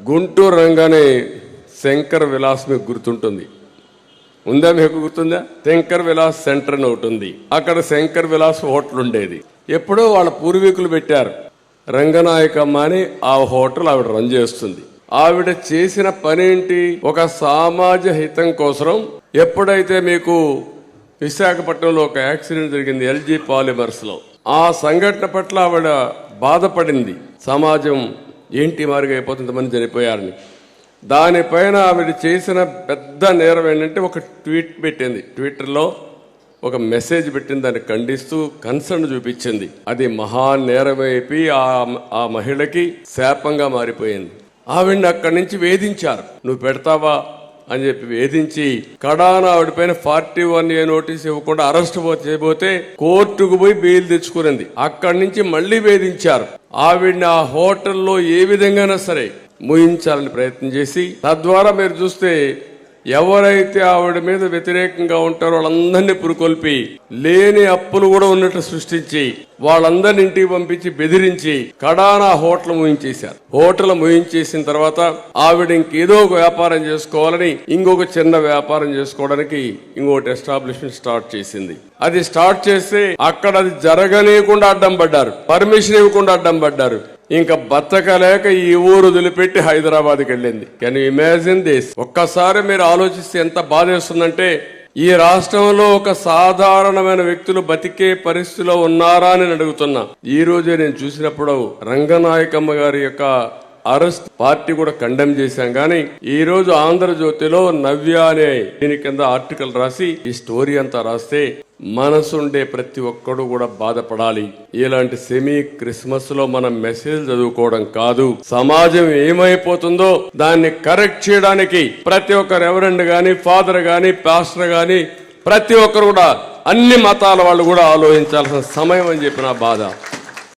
గుంటూరు రంగానే శంకర్ విలాస్ మీకు గుర్తుంటుంది. ఉందా మీకు గుర్తుందా? శంకర్ విలాస్ సెంటర్ అని ఒకటి ఉంది. అక్కడ శంకర్ విలాస్ హోటల్ ఉండేది. ఎప్పుడో వాళ్ళ పూర్వీకులు పెట్టారు. రంగనాయకమ్మ అని ఆ హోటల్ ఆవిడ రన్ చేస్తుంది. ఆవిడ చేసిన పనేంటి? ఒక సామాజ హితం కోసం ఎప్పుడైతే మీకు విశాఖపట్నంలో ఒక యాక్సిడెంట్ జరిగింది ఎల్జీ పాలిమర్స్లో ఆ సంఘటన పట్ల ఆవిడ బాధపడింది. సమాజం ఏంటి మారుగా అయిపోతుంది మంది చనిపోయారని. దానిపైన ఆవిడ చేసిన పెద్ద నేరం ఏంటంటే ఒక ట్వీట్ పెట్టింది. ట్విట్టర్లో ఒక మెసేజ్ పెట్టింది. దాన్ని ఖండిస్తూ కన్సర్న్ చూపించింది. అది మహా నేరమైపి ఆ ఆ మహిళకి శాపంగా మారిపోయింది. ఆవిడ్ని అక్కడి నుంచి వేధించారు. నువ్వు పెడతావా అని చెప్పి వేధించి కడాన ఆవిడపైన ఫార్టీ వన్ ఏ నోటీస్ ఇవ్వకుండా అరెస్ట్ చేయబోతే కోర్టుకు పోయి బెయిల్ తెచ్చుకునింది. అక్కడి నుంచి మళ్ళీ వేధించారు. ఆవిడ్ని ఆ హోటల్లో ఏ విధంగానైనా సరే ముయించాలని ప్రయత్నం చేసి తద్వారా మీరు చూస్తే ఎవరైతే ఆవిడ మీద వ్యతిరేకంగా ఉంటారో వాళ్ళందరినీ పురుకొల్పి లేని అప్పులు కూడా ఉన్నట్లు సృష్టించి వాళ్ళందరిని ఇంటికి పంపించి బెదిరించి కడానా హోటల్ ముయించేశారు. హోటల్ ముయించేసిన తర్వాత ఆవిడ ఇంకేదో ఒక వ్యాపారం చేసుకోవాలని ఇంకొక చిన్న వ్యాపారం చేసుకోవడానికి ఇంకొకటి ఎస్టాబ్లిష్మెంట్ స్టార్ట్ చేసింది. అది స్టార్ట్ చేస్తే అక్కడ అది జరగనీయకుండా అడ్డం పడ్డారు. పర్మిషన్ ఇవ్వకుండా అడ్డం పడ్డారు. ఇంకా బతకలేక ఈ ఊరు వదిలిపెట్టి హైదరాబాద్కి వెళ్ళింది. కెన్ ఇమాజిన్ దిస్ ఒక్కసారి మీరు ఆలోచిస్తే ఎంత బాధేస్తుందంటే ఈ రాష్ట్రంలో ఒక సాధారణమైన వ్యక్తులు బతికే పరిస్థితిలో ఉన్నారా అని అడుగుతున్నా. ఈ రోజే నేను చూసినప్పుడు రంగనాయకమ్మ గారి యొక్క అరెస్ట్ పార్టీ కూడా కండెమ్ చేశాం. కానీ ఈ రోజు ఆంధ్రజ్యోతిలో నవ్య అనే దీని కింద ఆర్టికల్ రాసి ఈ స్టోరీ అంతా రాస్తే మనసుండే ప్రతి ఒక్కడు కూడా బాధపడాలి. ఇలాంటి సెమీ క్రిస్మస్లో మనం మెసేజ్ చదువుకోవడం కాదు. సమాజం ఏమైపోతుందో దాన్ని కరెక్ట్ చేయడానికి ప్రతి ఒక్క రెవరెండ్ గాని ఫాదర్ గాని పాస్టర్ గాని ప్రతి ఒక్కరు కూడా అన్ని మతాల వాళ్ళు కూడా ఆలోచించాల్సిన సమయం అని చెప్పిన బాధ.